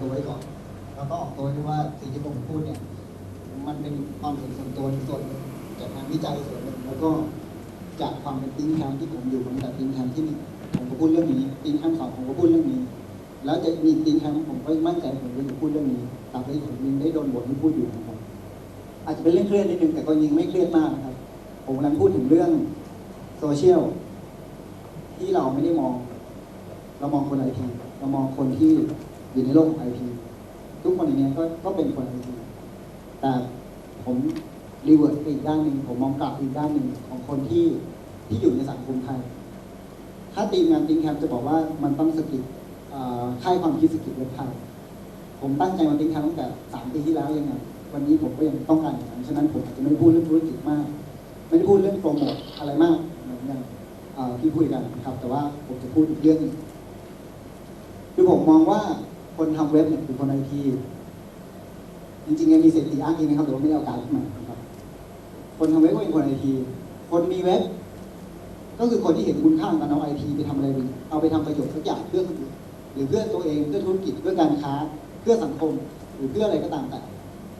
ตัวไว้ก่อน แล้วก็ออกตัวด้วยว่าสิ่งที่ผมพูดเนี่ย มันเป็นความเห็นส่วนตัวส่วนหนึ่งจากงานวิจัยส่วนหนึ่งแล้วก็จากความเป็นติ้งแคมที่ผมอยู่มาตั้งแต่ติ้งแคมที่หนึ่งผมก็พูดเรื่องนี้ติ้งแคมสองผมก็พูดเรื่องนี้ แล้วจะมีติ้งแคมผมก็มั่นใจผมจะพูดเรื่องนี้ตามที่ผมยังได้โดนบทที่พูดอยู่นะครับอาจจะเป็นเรื่องเครียดนิดนึงแต่ก็ยังไม่เครียดมากนะครับ ผมกำลังพูดถึงเรื่องโซเชียลที่เราไม่ได้มอง เรามองคนไอที เรามองคนที่อยู่ในโลกของไอทีทุกคนอย่างเนี้ยก็ก็เป็นคนไอทีแต่ผมรีเวิร์สอีกด้านหนึ่งผมมองกลับอีกด้านหนึ่งของคนที่ที่อยู่ในสังคมไทย ถ้าทีมงานติงแคมจะบอกว่ามันต้องสกิดค่ายความคิดสกิดเว็บไทยผมตั้งใจมาติงแคมตั้งแต่สามปีที่แล้วยังไงวันนี้ผมก็ยังต้องการอย่างนั้นฉะนั้นผมอาจจะไม่ได้พูดเรื่องธุรกิจมาก ไม่ได้พูดเรื่องโปรโมทอะไรมากเหมือนอย่างที่คุยกันนะครับ แต่ว่าผมจะพูดอีกเรื่องหนึ่ง คือผมมองว่าคนทำเว็บเนี่ยคือคนไอทีจริงๆยังมีเศรษฐีอ้างอิงนะครับแต่ว่าไม่ได้เอาการขึ้นมาครับ คนทำเว็บก็เป็นคนไอทีคนมีเว็บ ก็คือคนที่เห็นคุณค่าของการเอาไอทีไปทำอะไรเอาไปทำประโยชน์ทุกอย่างเพื่อคนอื่นหรือเพื่อตัวเองเพื่อธุรกิจเพื่อการค้า เพื่อสังคม หรือเพื่ออะไรก็ตามแต่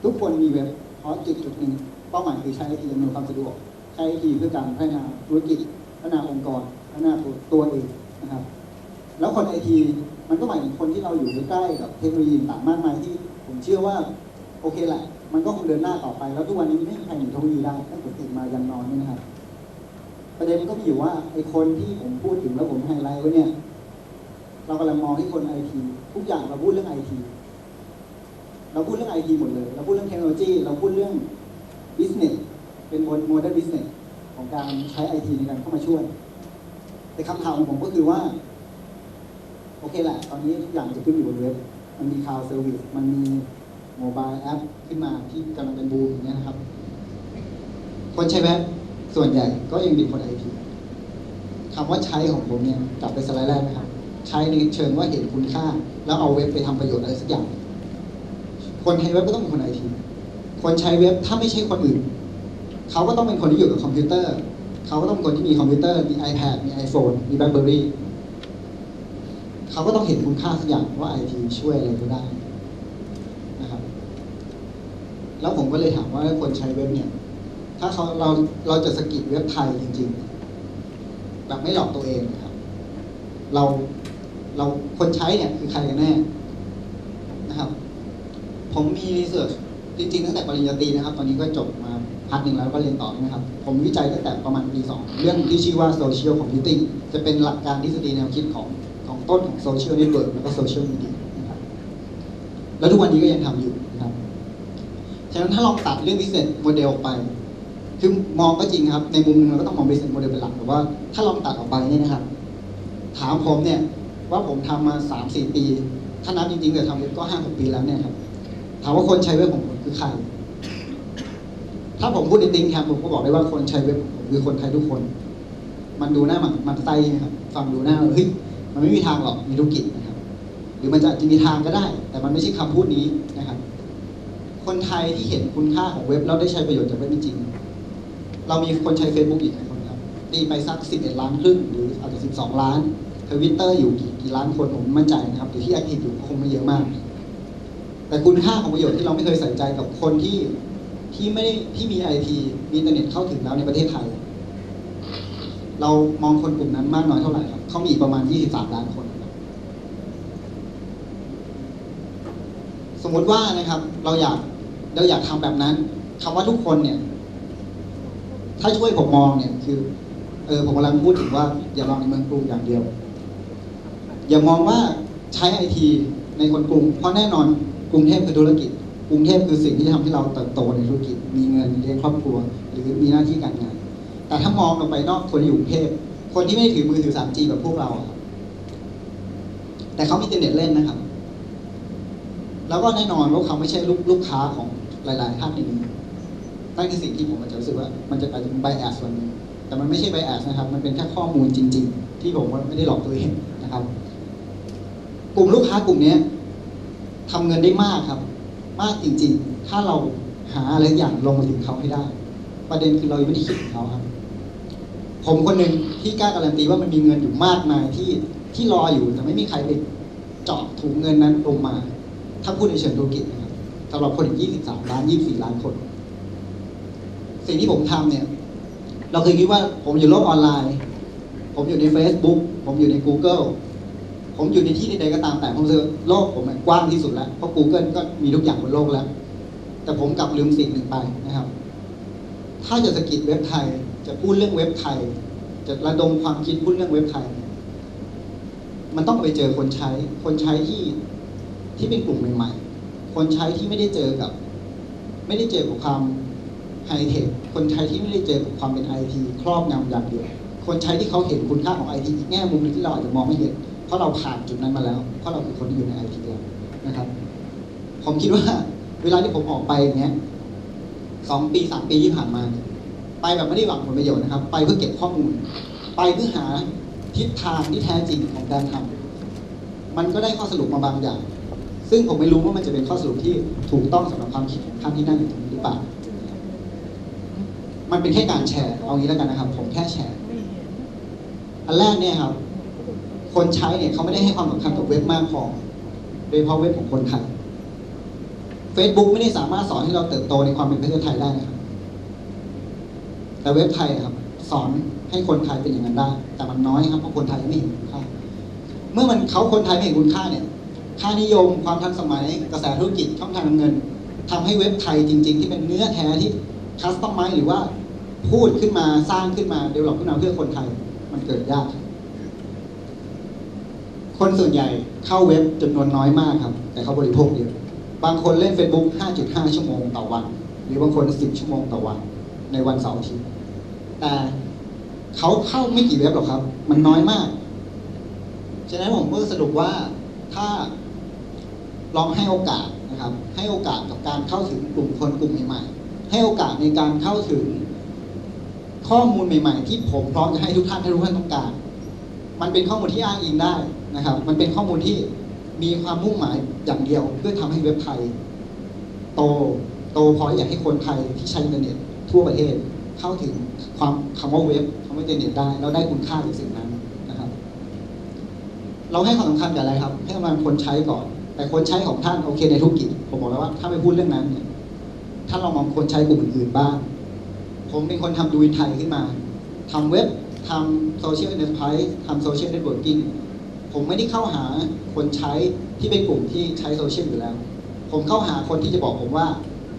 ทุกคนมีเว็บเพราะจุดจุดหนึ่งเป้าหมายคือใช้ไอทีอำนวยความสะดวก ใช้ไอทีเพื่อการพัฒนาธุรกิจพัฒนาองค์กรพัฒนาตัวตัวเองนะครับ แล้วคนไอที มันก็หมายถึงคนที่เราอยู่ใกล้กับเทคโนโลยีต่างมากมายที่ผมเชื่อว่าโอเคแหละ มันก็คงเดินหน้าต่อไป แล้วทุกวันนี้ไม่มีใครหนีเทคโนโลยีได้ตั้งแต่ตื่นมายันนอนนี่นะครับประเด็นก็มีอยู่ว่าไอ้คนที่ผมพูดถึงแล้วผมไฮไลท์ไว้เนี่ย เรากำลังมองให้คนไอทีทุกอย่างเราพูดเรื่องไอทีเราพูดเรื่องไอทีหมดเลยเราพูดเรื่องเทคโนโลยีเราพูดเรื่องบิสเนสเป็นโมเดลบิสเนสของการใช้ไอทีในการเข้ามาช่วย แต่คำถามของผมก็คือว่า โอเคแหละตอนนี้ทุกอย่างจะขึ้นอยู่บนเว็บ มันมีคลาวด์เซอร์วิสมันมีโมบายแอปขึ้นมาที่กำลังเป็นบูมอย่างเงี้ยนะครับ คนใช้เว็บส่วนใหญ่ก็ยังเป็นคนไอทีคำว่าใช้ของผมเนี่ยกลับไปสไลด์แรกนะครับ ใช้ในเชิงว่าเห็นคุณค่า แล้วเอาเว็บไปทำประโยชน์อะไรสักอย่าง คนใช้เว็บก็ต้องเป็นคนไอทีคนใช้เว็บถ้าไม่ใช่คนอื่น เขาก็ต้องเป็นคนที่อยู่กับคอมพิวเตอร์ เขาก็ต้องเป็นคนที่มีคอมพิวเตอร์ มี iPad มี iPhone มี BlackBerry เขาก็ต้องเห็นคุณค่าสักอย่างว่าไอทีช่วยอะไรก็ได้นะครับ แล้วผมก็เลยถามว่าคนใช้เว็บเนี่ย ถ้าเขาเราเราจะสกิดเว็บไทยจริง ๆ แบบไม่หลอกตัวเองนะครับ เราเราคนใช้เนี่ยคือใครกันแน่นะครับ ผมมีรีเสิร์ชจริงๆตั้งแต่ปริญญาตรีนะครับ ตอนนี้ก็จบมาพักหนึ่งแล้วก็เรียนต่อนะครับ ผมวิจัยตั้งแต่ประมาณปีสองเรื่องที่ชื่อว่า social computing จะเป็นหลักการทฤษฎีแนวคิดของ ต้นของ social network แล้วก็ social media นะครับแล้วทุกวันนี้ก็ยังทำอยู่นะครับฉะนั้นถ้าลองตัดเรื่อง business model ออกไป คือมองก็จริงครับ ในมุมหนึงเราก็ต้องมอง business model เป็นหลักแต่ว่าถ้าลองตัดออกไปเนี่ยนะครับ ถามผมเนี่ยว่าผมทำมาสามสี่ปี ถ้านับจริงๆแต่ทำเว็บก็ห้าหกปีแล้วเนี่ยครับ ถามว่าคนใช้เว็บของผมคือใคร ถ้าผมพูดในติงแคมผมก็บอกได้ว่าคนใช้เว็บผมคือคนไทยทุกคน มันดูหน้ามันมันไส้ครับ ฟังดูหน้าเฮ้ย มันไม่มีทางหรอกมีธุรกิจนะครับ หรือมันจะจะมีทางก็ได้ แต่มันไม่ใช่คำพูดนี้นะครับ คนไทยที่เห็นคุณค่าของเว็บแล้วได้ใช้ประโยชน์จากเว็บจริง เรามีคนใช้ Facebook อีกหลายคนครับตีไปสัก 11 ล้านครึ่งหรืออาจจะ 12 ล้านทวิตเตอร์อยู่กี่กี่ล้านคนผมมั่นใจนะครับหรือที่แอคทีฟอยู่คงไม่เยอะมาก แต่คุณค่าของประโยชน์ที่เราไม่เคยใส่ใจกับคนที่ที่ไม่ที่มีไอทีมีอินเทอร์เน็ตเข้าถึงแล้วในประเทศไทย เรามองคนกลุ่มนั้นมากน้อยเท่าไหร่ เขามีประมาณ 23 ล้านคน สมมุติว่านะครับ เราอยากเราอยากทำแบบนั้นคำว่าทุกคนเนี่ย ถ้าช่วยผมมองเนี่ยคือเออผมกำลังพูดถึงว่า อย่ามองในเมืองกรุงอย่างเดียว อย่ามองว่าใช้ไอทีในคนกรุง เพราะแน่นอนกรุงเทพคือธุรกิจ กรุงเทพคือสิ่งที่ทำให้เราเติบโตในธุรกิจ มีเงินเลี้ยงครอบครัว หรือมีหน้าที่การงาน แต่ถ้ามองออกไปนอกคนอยู่กรุงเทพ คนที่ไม่ได้ถือมือถือ 3G แบบพวกเราครับแต่เขามีอินเทอร์เน็ตเล่นนะครับ แล้วก็แน่นอนว่าเขาไม่ใช่ลูกลูกค้าของหลาย ๆ ท่านในนี้นั่นคือสิ่งที่ผมอาจจะรู้สึกว่า มันจะอาจจะเป็นไบแอสส่วนหนึงแต่มันไม่ใช่ไบแอสนะครับ มันเป็นแค่ข้อมูลจริง ๆ ที่ผมว่าไม่ได้หลอกตัวเองนะครับ กลุ่มลูกค้ากลุ่มนี้ยทำเงินได้มากครับ มากจริง ๆ ถ้าเราหาอะไรอย่างลงมาถึงเขาให้ได้ ประเด็นคือเรายังไม่ได้คิดถึงเขาครับ ผมคนหนึ่งที่กล้าการันตีว่ามันมีเงินอยู่มากมายที่ที่รออยู่แต่ไม่มีใครไปเจาะถุงเงินนั้นลงมา ถ้าพูดในเชิงธุรกิจนะครับสำหรับคนอีก 23 ล้าน 24 ล้านคน สิ่งที่ผมทำเนี่ย เราเคยคิดว่าผมอยู่โลกออนไลน์ ผมอยู่ใน Facebook ผมอยู่ใน Google ผมอยู่ในที่ใดก็ตามแต่ผมรู้สึกว่าโลกผมมันกว้างที่สุดแล้ว เพราะ Google ก็มีทุกอย่างบนโลกแล้ว แต่ผมกลับลืมสิ่งหนึ่งไปนะครับ ถ้าจะสกิดเว็บไทย จะพูดเรื่องเว็บไทย จะระดมความคิดพูดเรื่องเว็บไทย มันต้องไปเจอคนใช้ คนใช้ที่ที่เป็นกลุ่มใหม่ๆ คนใช้ที่ไม่ได้เจอกับ ไม่ได้เจอกับความไฮเทค คนใช้ที่ไม่ได้เจอกับความเป็นไอทีครอบงำอย่างเดียว คนใช้ที่เขาเห็นคุณค่าของไอทีอีกแง่มุมนึงที่เราอาจจะมองไม่เห็น เพราะเราผ่านจุดนั้นมาแล้ว เพราะเราเป็นคนที่อยู่ในไอทีแล้วนะครับ ผมคิดว่า เวลาที่ผมออกไปอย่างเงี้ยสองปีสามปีที่ผ่านมาเนี่ย ไปแบบไม่ได้หวังผลประโยชน์นะครับ ไปเพื่อเก็บข้อมูล ไปเพื่อหาทิศทางที่แท้จริงของการทำมันก็ได้ข้อสรุปมาบางอย่าง ซึ่งผมไม่รู้ว่ามันจะเป็นข้อสรุปที่ถูกต้องสำหรับความคิดของท่านที่นั่งอยู่ตรงนี้หรือเปล่า มันเป็นแค่การแชร์ เอางี้แล้วกันนะครับ ผมแค่แชร์ อันแรกเนี่ยครับ คนใช้เนี่ยเขาไม่ได้ให้ความสำคัญกับเว็บมากพอ โดยเฉพาะเว็บของคนไทย Facebook ไม่ได้สามารถสอนให้เราเติบโตในความเป็นประเทศไทยได้นะครับ แต่เว็บไทยครับ สอนให้คนไทยเป็นอย่างนั้นได้ แต่มันน้อยครับเพราะคนไทยไม่เห็นคุณค่า เมื่อมันเขาคนไทยไม่เห็นคุณค่าเนี่ย ค่านิยมความทันสมัยกระแสธุรกิจช่องทางเงินทำให้เว็บไทยจริง ๆ ที่เป็นเนื้อแท้ที่คัสตอมไมหรือว่าพูดขึ้นมาสร้างขึ้นมาเดเวลลอปขึ้นมาเพื่อคนไทยมันเกิดยากคนส่วนใหญ่เข้าเว็บจำนวนน้อยมากครับ แต่เขาบริโภคเยอะบางคนเล่น Facebook 5.5 ชั่วโมงต่อวัน หรือบางคน 10 ชั่วโมงต่อวัน ในวันเสาร์อาทิตย์ แต่เขาเข้าไม่กี่เว็บหรอกครับ มันน้อยมาก ฉะนั้นผมก็สรุปว่าถ้าลองให้โอกาสนะครับ ให้โอกาสกับการเข้าถึงกลุ่มคนกลุ่มใหม่ๆ ให้โอกาสในการเข้าถึงข้อมูลใหม่ ๆ ที่ผมพร้อมจะให้ทุกท่านให้ทุกท่านต้องการ มันเป็นข้อมูลที่อ้างอิงได้นะครับ มันเป็นข้อมูลที่มีความมุ่งหมายอย่างเดียว เพื่อทำให้เว็บไทย โต โตพออยากให้คนไทยที่ใช้อินเทอร์เน็ตทั่วประเทศ เข้าถึงความคำว่าเว็บคำว่าอินเทอร์เน็ตได้แล้วได้คุณค่าจากสิ่งนั้นนะครับ เราให้ความสำคัญกับอะไรครับ ให้มันคนใช้ก่อน แต่คนใช้ของท่านโอเคในธุรกิจผมบอกแล้วว่าถ้าไม่พูดเรื่องนั้นเนี่ยท่านลองมองคนใช้กลุ่มอื่นๆบ้าง ผมเป็นคนทำดูวินไทยขึ้นมาทำเว็บทำโซเชียลเน็ตไพร์ทำโซเชียลเน็ตเวิร์กิ่งผมไม่ได้เข้าหาคนใช้ที่เป็นกลุ่มที่ใช้โซเชียลอยู่แล้ว ผมเข้าหาคนที่จะบอกผมว่า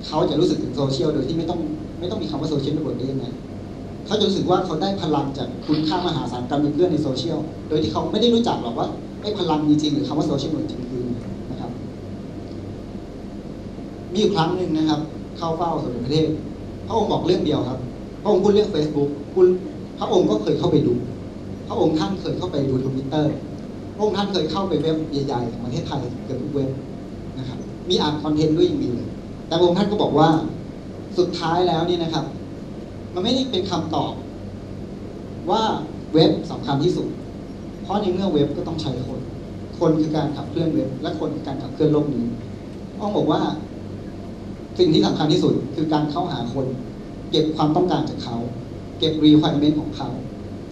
เขาจะรู้สึกถึงโซเชียลโดยที่ไม่ต้อง ไม่ต้องมีคำว่าโซเชียลเน็ตเวิร์กได้ยังไงเขาจะรู้สึกว่าเขาได้พลังจากคุณค่ามหาศาลการเป็นเพื่อนในโซเชียล โดยที่เขาไม่ได้รู้จักหรอกว่าไอ้พลังจริงหรือคำว่าโซเชียลจริงคือนะครับ มีอยู่ครั้งหนึ่งนะครับ เข้าเฝ้าสมเด็จพระเทพพระองค์บอกเรื่องเดียวครับ พระองค์พูดเรื่อง Facebook คุณพระองค์ก็เคยเข้าไปดู พระองค์ท่านเคยเข้าไปดูทวิตเตอร์พระองค์ท่านเคยเข้าไปเว็บใหญ่ๆของประเทศไทยเกือบทุกเว็บนะครับ มีอ่านคอนเทนต์ด้วยยังมีเลย แต่พระองค์ท่านก็บอกว่า สุดท้ายแล้วนี่นะครับ มันไม่ได้เป็นคำตอบ ว่าเว็บสำคัญที่สุด เพราะในเมื่อเว็บก็ต้องใช้คน คนคือการขับเคลื่อนเว็บ และคนคือการขับเคลื่อนโลกนี้ต้องบอกว่า สิ่งที่สำคัญที่สุดคือการเข้าหาคน เก็บความต้องการจากเขา เก็บ requirement ของเขา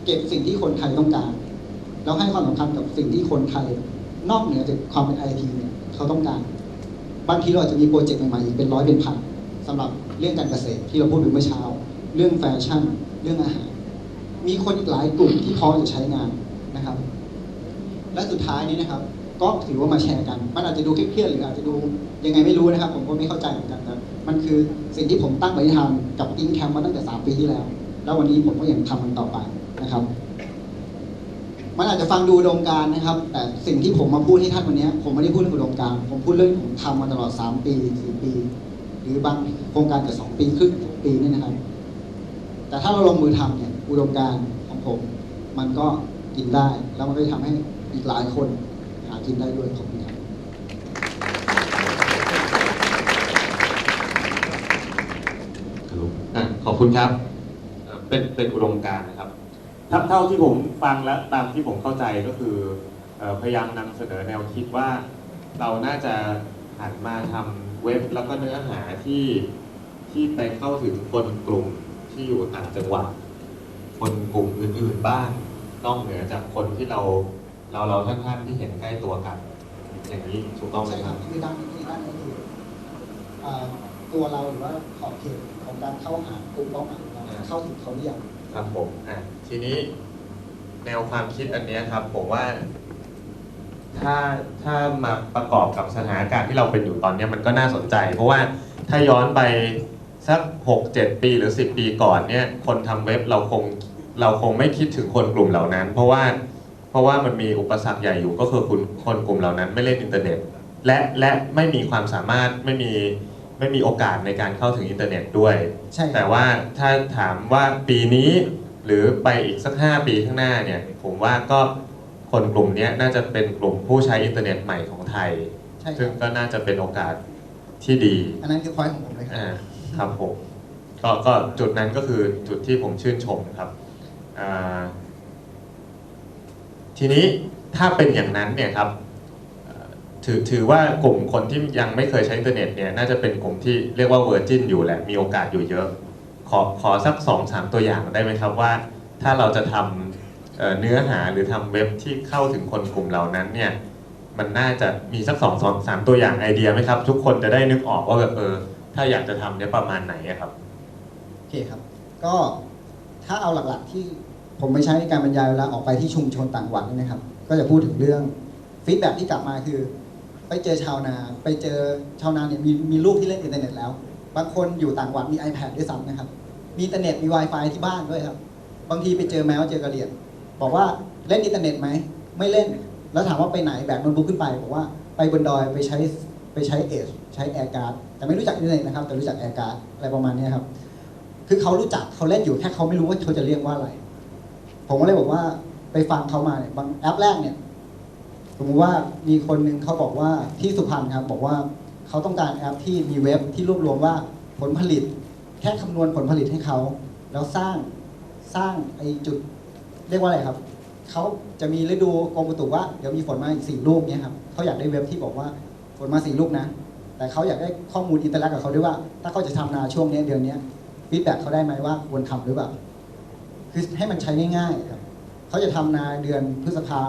เก็บสิ่งที่คนไทยต้องการ แล้วให้ความสำคัญกับสิ่งที่คนไทย นอกเหนือจากความเป็นไอทีเนี่ยเขาต้องการบางทีเราอาจจะมีโปรเจกต์ใหม่ๆอีกเป็นร้อยเป็นพัน สำหรับเรื่องการเกษตรที่เราพูดไปเมื่อเช้า เรื่องแฟชั่น เรื่องอาหาร มีคนอีกหลายกลุ่มที่พร้อมจะใช้งานนะครับ และสุดท้ายนี้นะครับ ก็ถือว่ามาแชร์กัน มันอาจจะดูเครียดๆหรืออาจจะดูยังไงไม่รู้นะครับ ผมก็ไม่เข้าใจเหมือนกันแต่มันคือสิ่งที่ผมตั้งปณิธานกับอิงแคมมาตั้งแต่ 3 ปีที่แล้ว แล้ววันนี้ผมก็ยังทำมันต่อไปนะครับมันอาจจะฟังดูอุดมการนะครับ แต่สิ่งที่ผมมาพูดให้ท่านวันนี้ ผมไม่ได้พูดเรื่องอุดมการ ผมพูดเรื่องผมทำมาตลอด 3 ปี 4 ปี หรือบางโครงการแต่2ปีครึ่งปีนี่นะครับ แต่ถ้าเราลงมือทำเนี่ยอุดมการณ์ของผม มันก็กินได้ แล้วมันก็จะทำให้อีกหลายคนหากินได้ด้วยขอบคุณครับอะขอบคุณครับเอ่อเป็นเป็นอุดมการณ์นะครับถ้าเท่าที่ผมฟังและตามที่ผมเข้าใจก็คือเอ่อพยายามนำเสนอแนวคิดว่าเราน่าจะหันมาทำ เว็บแล้วก็เนื้อหาที่ที่ไปเข้าถึงคนกลุ่มที่อยู่ต่างจังหวัด คนกลุ่มอื่นๆบ้างนอกเหนือจากคนที่เราเราเราท่านๆที่เห็นใกล้ตัวกัน อย่างนี้ถูกต้องไหมใช่คครัรับบคือด้านนี้ด้านนี้คืออ่าตัวเราหรือว่าขอบเขตของการเข้าหากลุ่มเป้าหมายของเราอ่าเข้าถึงเขาหรือยังครับผมอะทีนี้แนวความคิดอันเนี้ยครับผมว่า ถ้าถ้ามาประกอบกับสถานการณ์ที่เราเป็นอยู่ตอนเนี้ยมันก็น่าสนใจ เพราะว่าถ้าย้อนไปสักหกเจ็ดปีหรือสิบปีก่อนเนี่ยคนทำเว็บเราคงเราคงไม่คิดถึงคนกลุ่มเหล่านั้น เพราะว่าเพราะว่ามันมีอุปสรรคใหญ่อยู่ก็คือคุณคนกลุ่มเหล่านั้นไม่เล่นอินเทอร์เน็ต และและไม่มีความสามารถไม่มีไม่มีโอกาสในการเข้าถึงอินเทอร์เน็ตด้วย ใช่ครับแต่ว่าถ้าถามว่าปีนี้หรือไปอีกสัก 5 ปีข้างหน้าเนี่ยผมว่าก็ คนกลุ่มเนี้ยน่าจะเป็นกลุ่มผู้ใช้อินเทอร์เน็ตใหม่ของไทย ใช่คซึ่งรับก็น่าจะเป็นโอกาสที่ดีอันนั้นคือพอยของผมเลยครับ อ่าครับผมก็ก็จุดนั้นก็คือจุดที่ผมชื่นชมครับอ่าทีนี้ถ้าเป็นอย่างนั้นเนี่ยครับเอ่อถือถือว่ากลุ่มคนที่ยังไม่เคยใช้อินเทอร์เน็ตเนี่ยน่าจะเป็นกลุ่มที่เรียกว่าเวอร์จินอยู่แหละมีโอกาสอยู่เยอะ ขอขอสักสองสามตัวอย่างได้ไหมครับว่า ถ้าเราจะทำ เนื้อหาหรือทำเว็บที่เข้าถึงคนกลุ่มเหล่านั้นเนี่ยมันน่าจะมีสักสองสองสามตัวอย่างไอเดียไหมครับ ทุกคนจะได้นึกออกว่าแบบเออถ้าอยากจะทำเนี่ยประมาณไหนครับโอเคครับ ก็ถ้าเอาหลักๆที่ผมไปใช้ในการบรรยายเวลาออกไปที่ชุมชนต่างจังหวัดนะครับ ก็จะพูดถึงเรื่องฟีดแบ็ที่กลับมาคือ ไปเจอชาวนา ไปเจอชาวนาเนี่ยมีมีลูกที่เล่นอินเทอร์เน็ตแล้ว บางคนอยู่ต่างจังหวัดมี iPad ด้วยซ้ำนะครับ มีอินเทอร์เน็ตมี Wi-Fi ที่บ้านด้วยครับ บางทีไปเจอแมวเจอกระเหรียง บอกว่าเล่นอินเทอร์เน็ตไหม ไม่เล่น แล้วถามว่าไปไหนแบกโน้ตบุ๊กขึ้นไป บอกว่าไปบนดอยไปใช้ไปใช้เอชใช้แอร์การ์ดแต่ไม่รู้จักอินเทอร์เน็ตนะครับ แต่รู้จักแอร์การ์ดอะไรประมาณนี้ครับ คือเขารู้จักเขาเล่นอยู่แค่เขาไม่รู้ว่าเขาจะเรียกว่าอะไร ผมก็เลยบอกว่าไปฟังเขามาเนี่ยบางแอปแรกเนี่ยสมมติว่ามีคนหนึ่งเขาบอกว่าที่สุพรรณครับบอกว่าเขาต้องการแอปที่มีเว็บที่รวบรวมว่าผลผลิต แค่คำนวณผลผลิตให้เขา แล้วสร้างสร้างไอจุด เรียกว่าอะไรครับเขาจะมีฤดูกรมอุตุว่าเดี๋ยวมีฝนมาอีกสี่ลูกเนี่ยครับเขาอยากได้เว็บที่บอกว่าฝนมาสี่ลูกนะ แต่เขาอยากได้ข้อมูลอินเตอร์แลกกับเขาด้วยว่า ถ้าเขาจะทำนาช่วงนี้เดือนนี้ฟีดแบ็กเขาได้ไหมว่าควรทำหรือเปล่าคือให้มันใช้ง่ายๆครับเขาจะทำนาเดือนพฤษภา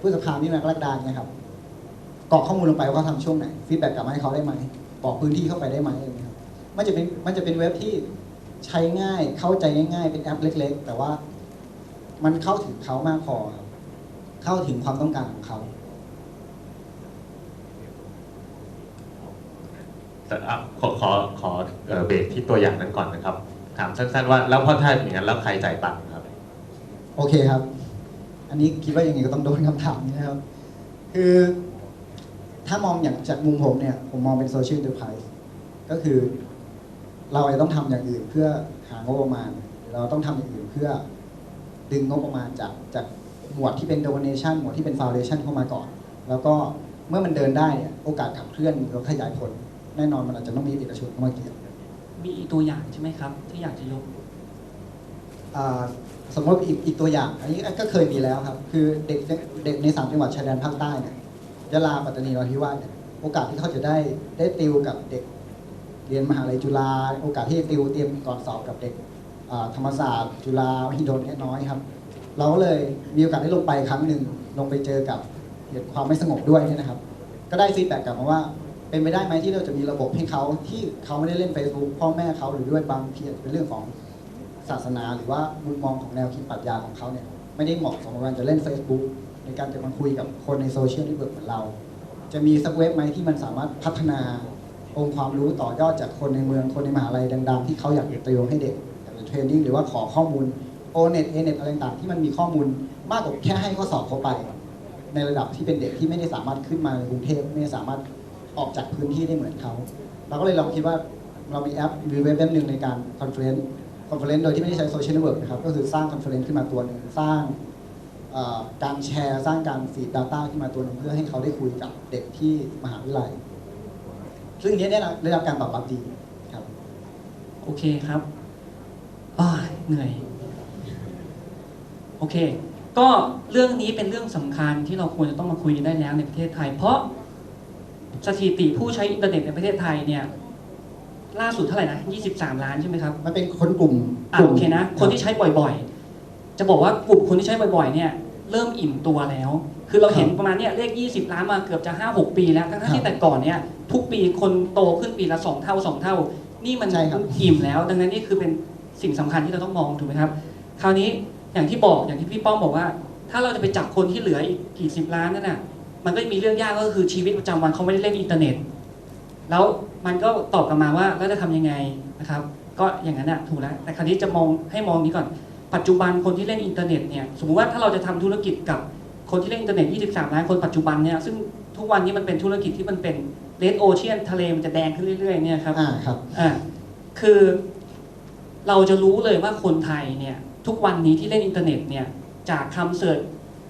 พฤษภานี่นากรกฎาเนี่ยครับกรอกข้อมูลลงไปว่าเขาทำช่วงไหนฟีดแบ็กกลับมาให้เขาได้ไหมบอกพื้นที่เข้าไปได้ไหมอะไรองเงี้ยครับมันจะเป็นมันจะเป็นเว็บที่ใช้ง่ายเข้าใจง่ายๆ เป็นแอปเล็ก ๆ แต่ว่า มันเข้าถึงเขามากพอครับ เข้าถึงความต้องการของเขาแต่อะขอขอขอเอ่อเบรกที่ตัวอย่างนั้นก่อนนะครับ ถามสั้นๆว่าแล้วพอถ้าอย่างนั้นแล้วใครจ่ายตังค์ครับ โอเคครับ อันนี้คิดว่ายังไงก็ต้องโดนคำถามนี้นะครับ คือถ้ามองอย่างจากมุมผมเนี่ย ผมมองเป็นโซเชียลเดอร์ไพรส์ก็คือ เราจะต้องทำอย่างอื่นเพื่อหางบประมาณ เราต้องทำอย่างอื่นเพื่อ ดึงงบประมาณจากจากหมวดที่เป็น donation หมวดที่เป็น foundation เข้ามาก่อน แล้วก็เมื่อมันเดินได้เนี่ยโอกาสขับเคลื่อนหรือขยายผล แน่นอนมันอาจจะต้องมีเอกชนเข้ามาเกี่ยวมีอีกตัวอย่างใช่ไหมครับ ที่อยากจะยกอ่าสมมติอีกอีกตัวอย่าง อันนี้ก็เคยมีแล้วครับ คือเด็กเด็กในสามจังหวัดชายแดนภาคใต้เนี่ยยะลาปัตตานีนราธิวาสเนี่ยโอกาสที่เขาจะได้ได้ติวกับเด็กเรียนมหาลัยจุฬาโอกาสที่จะติวเตรียมก่อนสอบกับเด็กอ่า ธรรมศาสตร์ จุฬามหิดลเนี่ยน้อยครับ เราก็เลยมีโอกาสได้ลงไปครั้งหนึ่งลงไปเจอกับเหตุความไม่สงบด้วยเนี่ยนะครับ ก็ได้ฟีดแบ็กกลับมาว่า เป็นไปได้ไหมที่เราจะมีระบบให้เขาที่เขาไม่ได้เล่น Facebook พ่อแม่เขาหรือด้วยบางทีอาจจะเป็นเรื่องของศาสนา หรือว่ามุมมองของแนวคิดปรัชญาของเขาเนี่ยไม่ได้เหมาะสมกับการจะเล่น Facebook ในการจะมาคุยกับคนในโซเชียลเน็ตเวิร์กเหมือนเรา จะมีสักเว็บไหมที่มันสามารถพัฒนาองค์ความรู้ต่อยอดจากคนในเมืองคนในมหาลัยดัง ๆ ที่เขาอยากเตรียมให้เด็ก เทรนนิ่งหรือว่าขอข้อมูลโอเน็ตเอเน็ตอะไรต่างที่มันมีข้อมูลมากกว่าแค่ให้ข้อสอบเขาไป ในระดับที่เป็นเด็กที่ไม่ได้สามารถขึ้นมาในกรุงเทพไม่ได้สามารถออกจากพื้นที่ได้เหมือนเขาเราก็เลยลองคิดว่าเรามีแอปหรือเว็บเว็บหนึ่งในการคอนเฟอเรนซ์คอนเฟอเรนซ์โดยที่ไม่ได้ใช้โซเชียลเน็ตเวิร์กนะครับก็คือสร้างคอนเฟอเรนซ์ขึ้นมาตัวหนึ่งสร้างการแชร์สร้างการฟีด Data ขึ้นมาตัวหนึ่งเพื่อให้เขาได้คุยกับเด็กที่มหาวิทยาลัย ซึ่งอันนี้ได้รับการตอบรับดีครับ โอเคครับ อ้ายเหนื่อย โอเค ก็เรื่องนี้เป็นเรื่องสำคัญที่เราควรจะต้องมาคุยกันได้แล้วในประเทศไทย เพราะสถิติผู้ใช้อินเทอร์เน็ตในประเทศไทยเนี่ย ล่าสุดเท่าไหร่นะ23 ล้านใช่ไหมครับ มันเป็นคนกลุ่มอะโอเคนะ คนที่ใช้บ่อยๆ จะบอกว่ากลุ่มคนที่ใช้บ่อยๆ เนี่ย เริ่มอิ่มตัวแล้ว คือเราเห็นครับประมาณเนี้ยเลข 20 ล้านมาเกือบจะ 5 6 ปีแล้วทั้งครัๆบที่แต่ก่อนเนี่ยทุกปีคนโตขึ้นปีละ 2 เท่า 2 เท่า นี่มันใช่ครับอิ่มแล้ว ดังนั้นนี่คือเป็น สิ่งสำคัญที่เราต้องมองถูกไหมครับ คราวนี้อย่างที่บอกอย่างที่พี่ป้อมบอกว่า ถ้าเราจะไปจับคนที่เหลืออีกกี่สิบล้านนั่นน่ะมันก็มีเรื่องยากก็คือชีวิตประจำวันเขาไม่ได้เล่นอินเทอร์เน็ต แล้วมันก็ตอบกลับมาว่าแล้วจะทำยังไงนะครับ ก็อย่างนั้นน่ะถูกแล้วแต่คราวนี้จะมองให้มองนี้ก่อน ปัจจุบันคนที่เล่นอินเทอร์เน็ตเนี่ยสมมติว่าถ้าเราจะทำธุรกิจกับคนที่เล่นอินเทอร์เน็ต 23 ล้านคนปัจจุบันเนี่ยซึ่งทุกวันนี้มันเป็นธุรกิจที่มันเป็นเลดโอเชียนทะเลมันจะแดงขึ้นเรื่อยๆเนี่ยครับอ่าครับอ่าคือ เราจะรู้เลยว่าคนไทยเนี่ยทุกวันนี้ที่เล่นอินเทอร์เน็ตเนี่ยจากคำเสิร์ช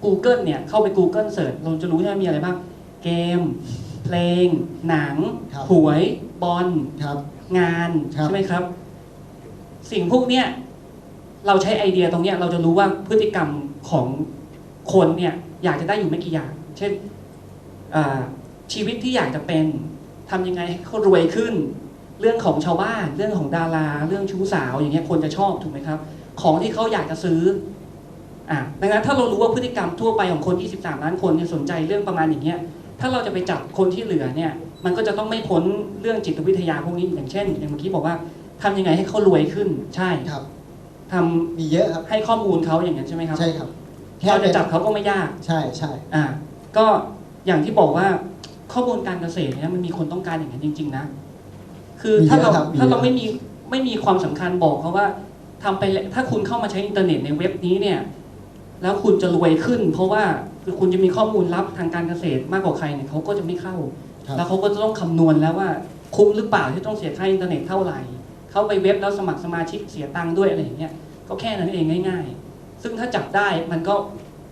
Google เนี่ยเข้าไป Google เสิร์ชเราจะรู้ใช่ไหมมีอะไรบ้าง เกม เพลง หนัง ครับหวย บอล ครับงาน ครับ ใช่ไหมครับ สิ่งพวกเนี้ยเราใช้ไอเดียตรงเนี้ยเราจะรู้ว่าพฤติกรรมของคนเนี่ยอยากจะได้อยู่ไม่กี่อย่าง เช่นอ่าชีวิตที่อยากจะเป็นทำยังไงให้เขารวยขึ้น เรื่องของชาวบ้าน เรื่องของดารา เรื่องชู้สาวอย่างเงี้ยคนจะชอบถูกไหมครับ ของที่เขาอยากจะซื้ออะดังนั้นถ้าเรารู้ว่าพฤติกรรมทั่วไปของคน 23 ล้านคนเนี่ยสนใจเรื่องประมาณอย่างเงี้ยถ้าเราจะไปจับคนที่เหลือเนี่ย มันก็จะต้องไม่พ้นเรื่องจิตวิทยาพวกนี้อย่างเช่น อย่างเมื่อกี้บอกว่าทำยังไงให้เขารวยขึ้นใช่ครับทำมีเยอะครับให้ข้อมูลเขาอย่างนั้นใช่ไหมครับ ใช่ครับเราจะเป็นจับเขาก็ไม่ยากใช่ใช่อ่าก็อย่างที่บอกว่าข้อมูลการเกษตรเนี่ยมันมีคนต้องการอย่างนั้นจริง ๆ นะ คือมีถ้าเยเราอะครับถ้าเราเยอะไม่มีไม่มีความสำคัญบอกเขาว่าทำไปแล้วถ้าคุณเข้ามาใช้อินเทอร์เน็ตในเว็บนี้เนี่ย แล้วคุณจะรวยขึ้น เพราะว่าคือคุณจะมีข้อมูลลับทางการเกษตรมากกว่าใครเนี่ยเขาก็จะไม่เข้า ครับแล้วเขาก็จะต้องคำนวณแล้วว่าคุ้มหรือเปล่าที่ต้องเสียค่าอินเทอร์เน็ตเท่าไหร่ เข้าไปเว็บแล้วสมัครสมาชิกเสียตังค์ด้วยอะไรอย่างเงี้ยก็แค่นั้นเองง่าย ๆ ซึ่งถ้าจับได้มันก็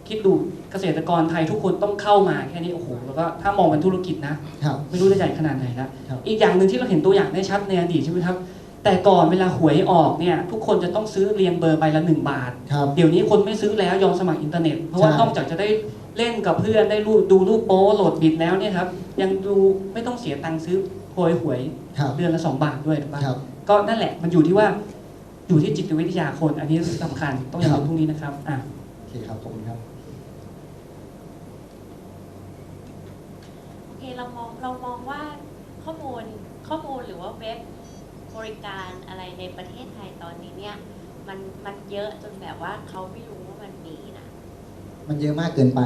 คิดดูเกษตรกรไทยทุกคนต้องเข้ามาแค่นี้โอ้โหแล้วก็ถ้ามองเป็นธุรกิจนะ ครับ ไม่รู้จะใหญ่ขนาดไหนละครับอีกอย่างหนึ่งที่เราเห็นตัวอย่างได้ชัดในอดีตใช่ไหมครับ แต่ก่อนเวลาหวยออกเนี่ย ทุกคนจะต้องซื้อเรียงเบอร์ใบละหนึ่งบาท ครับเดี๋ยวนี้คนไม่ซื้อแล้วยอมสมัครอินเทอร์เน็ต เพราะว่าใช่ นอกจากจะได้เล่นกับเพื่อนได้รูปดูรูปโป๊โหลดบิดแล้วเนี่ยครับยังดูไม่ต้องเสียตังค์ซื้อโพยหวยครับเดือนละสองบาทด้วยถูกปะ ครับ ก็นั่นแหละมันอยู่ที่ว่าอยู่ที่จิตวิทยาคน อันนี้สำคัญต้องอย่าครัลืบมพวกนี้นะครับอะ โอเคครับ ขอบคุณครับ โอ เคเรามองเรามองว่าข้อมูลข้อมูลหรือว่าเว็บบริการอะไรในประเทศไทยตอนนี้เนี่ยมันมันเยอะจนแบบว่าเขาไม่รู้ว่ามันมีนะมันเยอะมากเกินไป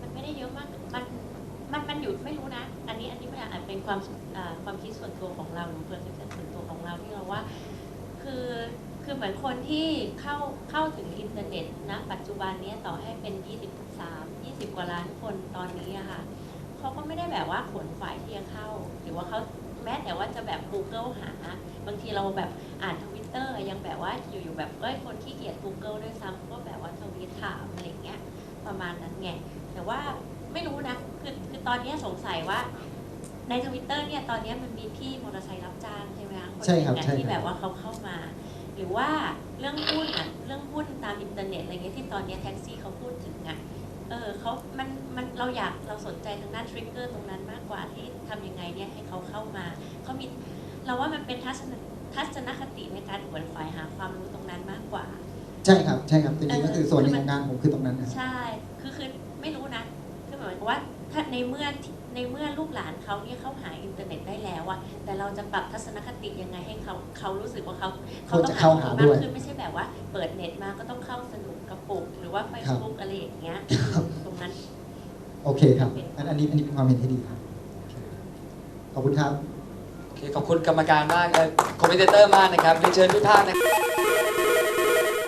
มันไม่ได้เยอะมากมันมันมันอยู่ไม่รู้นะ อันนี้อันนี้มันอาจเป็นความอ่าความคิดส่วนตัวของเราหรือเพอร์เซพชันส่วนตัวของเราที่เราว่า คือคือเหมือนคนที่เข้าเข้าถึงอินเทอร์เน็ตนะปัจจุบันเนี้ยต่อให้เป็น 23 20 กว่าล้านคนตอนนี้อะค่ะ เขาก็ไม่ได้แบบว่าขนขวายที่จะเข้า หรือว่าเขาแม้แต่ว่าจะแบบ Google หา บางทีเราแบบอ่านทวิตเตอร์ยังแบบว่าอยู่ๆแบบเอ้ยคนขี้เกียจ Google ด้วยซ้ำก็แบบว่าทวีตถามอะไรเงี้ยประมาณนั้นไง แต่ว่าไม่รู้นะ คือคือตอนนี้สงสัยว่าในทวิตเตอร์เนี่ยตอนนี้มันมีพี่มอเตอร์ไซค์รับจ้างใช่ไหมคะคนหใช่นึ่งครับที่แบบว่าเขาเข้ามา หรือว่าเรื่องหุ้นอะเรื่องหุ้นตามอินเทอร์เน็ตอะไรเงี้ยที่ตอนนี้แท็กซี่เขาพูดถึงอะ เออเขามันมันเราอยากเราสนใจทางด้านทริกเกอร์ตรงนั้นมากกว่าที่ทำยังไงเนี่ยให้เขาเข้ามาเขามีเราว่ามันเป็นทัศนทัศนคติในการขวนขวายหาความรู้ตรงนั้นมากกว่า ใช่ครับใช่ครับจริงๆก็คือส่วนหนึ่งของงานผมคือตรงนั้นนะใช่คือคือไม่รู้นะคือเหมือนกับว่าถ้าในเมื่อที่ ในเมื่อลูกหลานเขาเนี่ยเขาหาอินเทอร์เน็ตได้แล้วอะแต่เราจะปรับทัศนคติยังไงให้เขาเขารู้สึกว่าเขาควรจะเข้าหาด้วยมากขึ้นไม่ใช่แบบว่า เปิดเน็ตมาก็ต้องเข้าสนุกกระปุก หรือว่าเฟซบุ๊กอะไรอย่างเงี้ยตรงนั้น โอเคครับอันอันนี้อันนี้เป็นความเห็นที่ดีครับขอบคุณครับโอเคขอบคุณกรรมการมากเลยคอมเมนเตอร์มากนะครับเรียนเชิญทุกท่านนะครับ